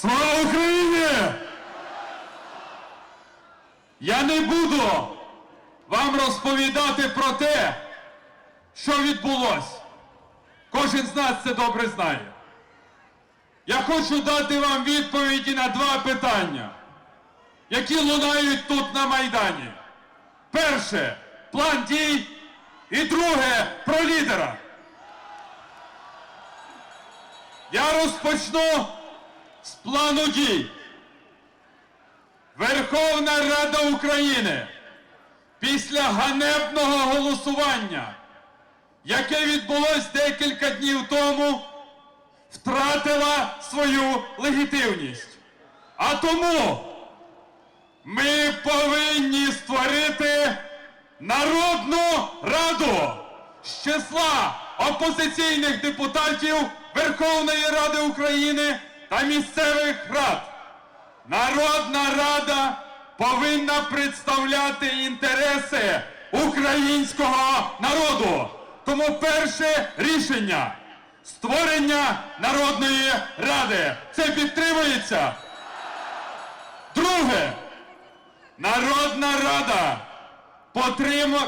Слава Україні! Я не буду вам розповідати про те, що відбулося. Кожен з нас це добре знає. Я хочу дати вам відповіді на два питання, які лунають тут на Майдані. Перше план дій, і друге про лідера. Я розпочну з плану дій. Верховна Рада України після ганебного голосування, яке відбулось декілька днів тому, втратила свою легітимність. А тому ми повинні створити Народну Раду з числа опозиційних депутатів Верховної Ради України та місцевих рад. Народна Рада повинна представляти інтереси українського народу. Тому перше рішення створення Народної Ради. Це підтримується. Друге, Народна Рада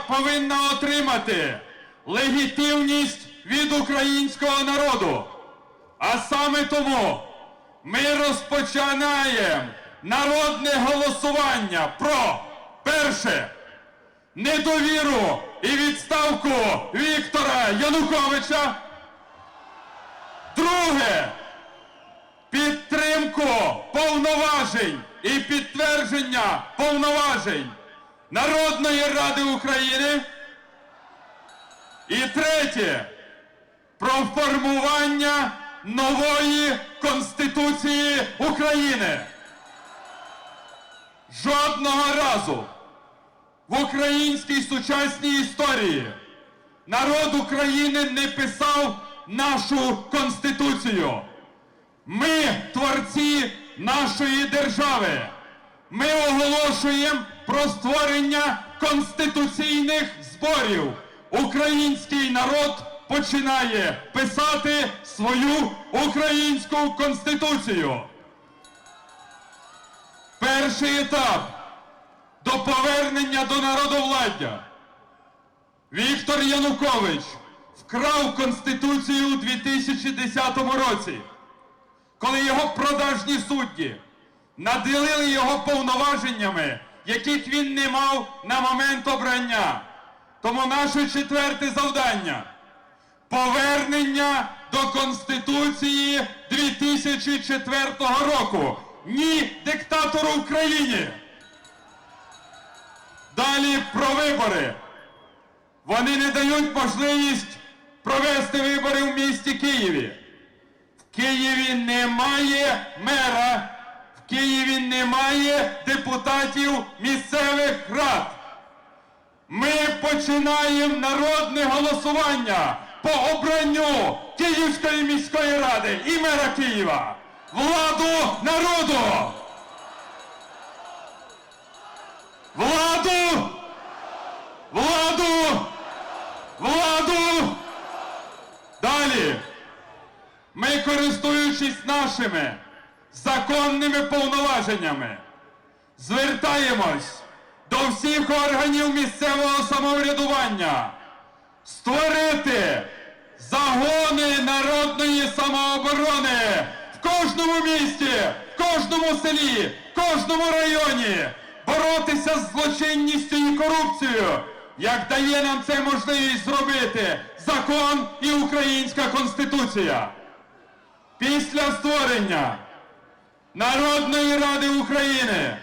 повинна отримати легітимність від українського народу. А саме тому ми розпочинаємо народне голосування про перше недовіру і відставку Віктора Януковича. Друге підтримку повноважень і підтвердження повноважень Народної Ради України. І третє про формування нової Конституції України. Жодного разу в українській сучасній історії народ України не писав нашу Конституцію. Ми творці нашої держави. Ми оголошуємо про створення конституційних зборів. Український народ починає писати свою українську конституцію. Перший етап до повернення до народовладдя. Віктор Янукович вкрав конституцію у 2010 році коли його продажні судді наділили його повноваженнями, яких він не мав на момент обрання. Тому наше четверте завдання повернення до Конституції 2004 року. Ні диктатору Україні. Далі про вибори. Вони не дають можливість провести вибори в місті Києві. В Києві немає мера, в Києві немає депутатів місцевих рад. Ми починаємо народне голосування по обранню Київської міської ради і мера Києва. Владу народу! Владу! Владу! Владу! Далі! Ми, користуючись нашими законними повноваженнями, звертаємось до всіх органів місцевого самоврядування створити загони народної самооборони в кожному місті, в кожному селі, в кожному районі, боротися з злочинністю і корупцією, як дає нам це можливість зробити закон і українська конституція. Після створення Народної Ради України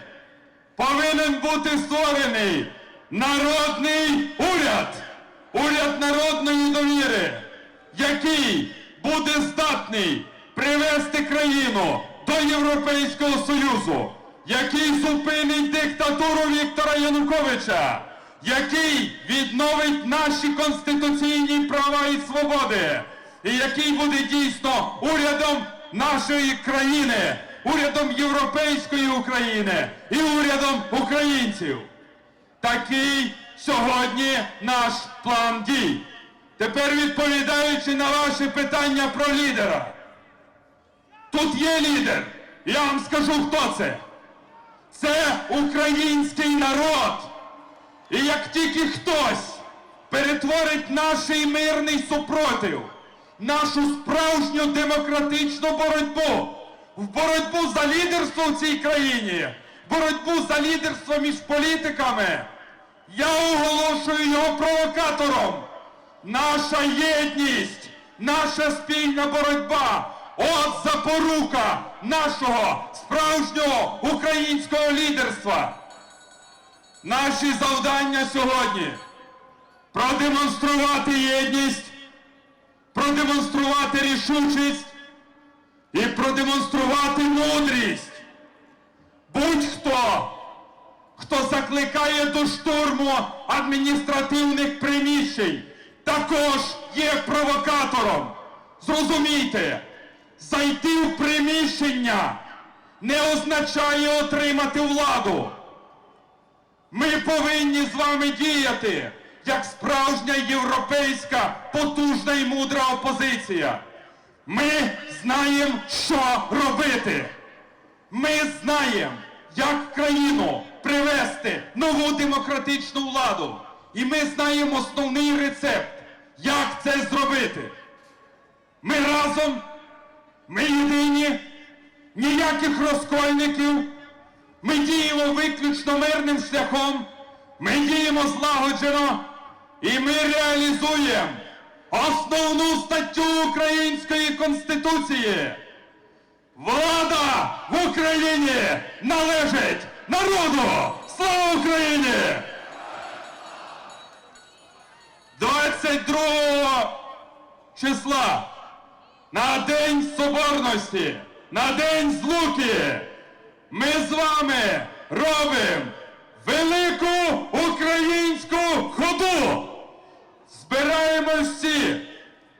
повинен бути створений народний уряд, уряд народної довіри, який буде здатний привести країну до Європейського Союзу, який зупинить диктатуру Віктора Януковича, який відновить наші конституційні права і свободи, і який буде дійсно урядом нашої країни, урядом європейської України і урядом українців. Такий сьогодні наш план дій. Тепер відповідаючи на ваше питання про лідера. Тут є лідер, Я вам скажу, хто це. Це український народ. І як тільки хтось перетворить наш мирний супротив, нашу справжню демократичну боротьбу в боротьбу за лідерство в цій країні, боротьбу за лідерство між політиками, я оголошую його провокатором. Наша єдність, наша спільна боротьба от запорука нашого справжнього українського лідерства. Наші завдання сьогодні продемонструвати єдність, продемонструвати рішучість і продемонструвати мудрість. Будь-хто, хто закликає до штурму адміністративних приміщень, також є провокатором. Зрозумійте, зайти в приміщення не означає отримати владу. Ми повинні з вами діяти як справжня європейська потужна і мудра опозиція. Ми знаємо, що робити. Ми знаємо, як країну привести нову демократичну владу. І ми знаємо основний рецепт, як це зробити. Ми разом, ми єдині, ніяких розкольників. Ми діємо виключно мирним шляхом, ми діємо злагоджено і ми реалізуємо основну статтю Української Конституції. Влада в Україні належить народу! Слава Україні! 22 числа на День Соборності, на День Злуки ми з вами робимо велику українську ходу. Збираємо всі.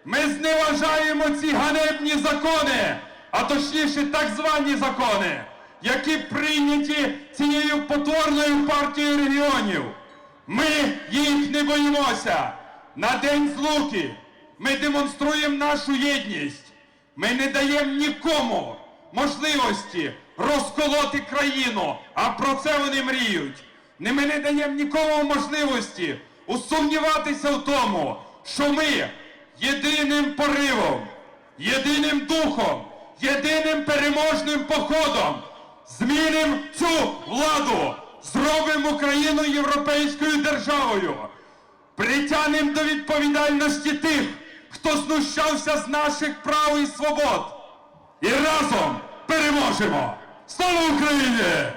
Ми зневажаємо ці ганебні закони, а точніше так звані закони, які прийняті цією потворною партією регіонів. Ми їх не боїмося. На День Злуки ми демонструємо нашу єдність. Ми не даємо нікому можливості розколоти країну, а про це вони мріють. Ми не даємо нікому можливості усумніватися в тому, що ми єдиним поривом, єдиним духом, єдиним переможним походом змінимо цю владу, зробимо Україну європейською державою, притягнемо до відповідальності тих, хто знущався з наших прав і свобод. І разом переможемо! Слава Україні!